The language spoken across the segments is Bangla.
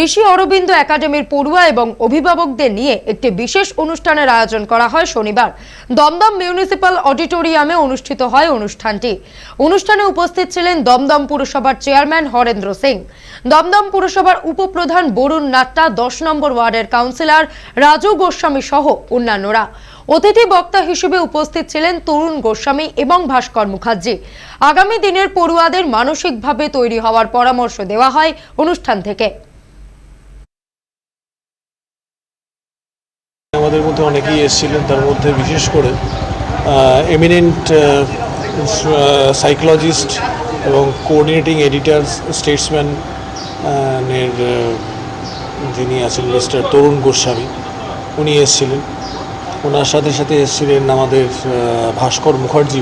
ঋষি অরবিন্দ একাডেমির পড়ুয়া এবং অভিভাবকদের নিয়ে একটি বিশেষ অনুষ্ঠানের আয়োজন করা হয় শনিবার। দমদম মিউনিসিপ্যাল অডিটোরিয়ামে অনুষ্ঠিত হয় অনুষ্ঠানটি। অনুষ্ঠানে উপস্থিত ছিলেন দমদম পুরসভার চেয়ারম্যান হরেন্দ্র সিং। দমদম পুরসভার উপপ্রধান বরুণ নাট্টা, দশ নম্বর ওয়ার্ডের কাউন্সিলর রাজু গোস্বামী সহ অন্যান্যরা। অতিথি বক্তা হিসেবে উপস্থিত ছিলেন তরুণ গোস্বামী এবং ভাস্কর মুখার্জি। আগামী দিনের পড়ুয়াদের মানসিকভাবে তৈরি হওয়ার পরামর্শ দেওয়া হয় অনুষ্ঠান থেকে। আমাদের মধ্যে অনেকেই এসেছিলেন, তার মধ্যে বিশেষ করে এমিনেন্ট সাইকোলজিস্ট এবং কোঅর্ডিনেটিং এডিটার স্টেটসম্যান এর যিনি আছেন মিস্টার তরুণ গোস্বামী, উনি এসেছিলেন। ওনার সাথে সাথে এসেছিলেন আমাদের ভাস্কর মুখার্জি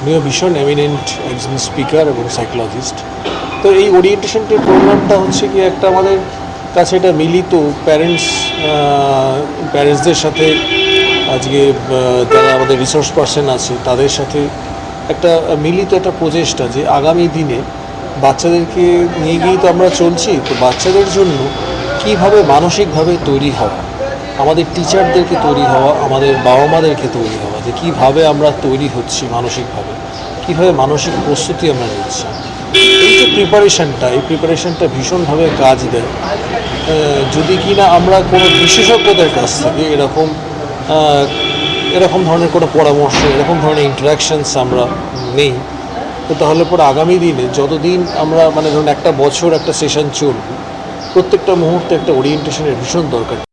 উনিও ভীষণ এমিনেন্ট একজন স্পিকার এবং সাইকোলজিস্ট তো এই ওরিয়েন্টেশনটির প্রোগ্রামটা হচ্ছে কি একটা আমাদের কাছে এটা মিলিত প্যারেন্টস প্যারেন্টসদের সাথে আজকে যারা আমাদের রিসোর্স পার্সন আছে, তাদের সাথে একটা মিলিত একটা প্রচেষ্টা যে আগামী দিনে বাচ্চাদেরকে নিয়ে গিয়েই তো আমরা চলছি, তো বাচ্চাদের জন্য কীভাবে মানসিকভাবে তৈরি হওয়া, আমাদের টিচারদেরকে তৈরি হওয়া, আমাদের বাবা মাদেরকে তৈরি হওয়া, যে কীভাবে আমরা তৈরি হচ্ছি মানসিকভাবে, কীভাবে মানসিক প্রস্তুতি আমরা নিচ্ছি। এই যে প্রিপারেশনটা এই প্রিপারেশনটা ভীষণভাবে কাজ দেয়। যদি কি না আমরা কোনো বিশেষজ্ঞদের কাছ থেকে এরকম এরকম ধরনের কোনো পরামর্শ, এরকম ধরনের ইন্টারাকশানস আমরা নেই, তো তাহলে পরে আগামী দিনে যতদিন আমরা মানে ধরুন একটা বছর একটা সেশন চলবে, প্রত্যেকটা মুহূর্তে একটা ওরিয়েন্টেশনের ভীষণ দরকার।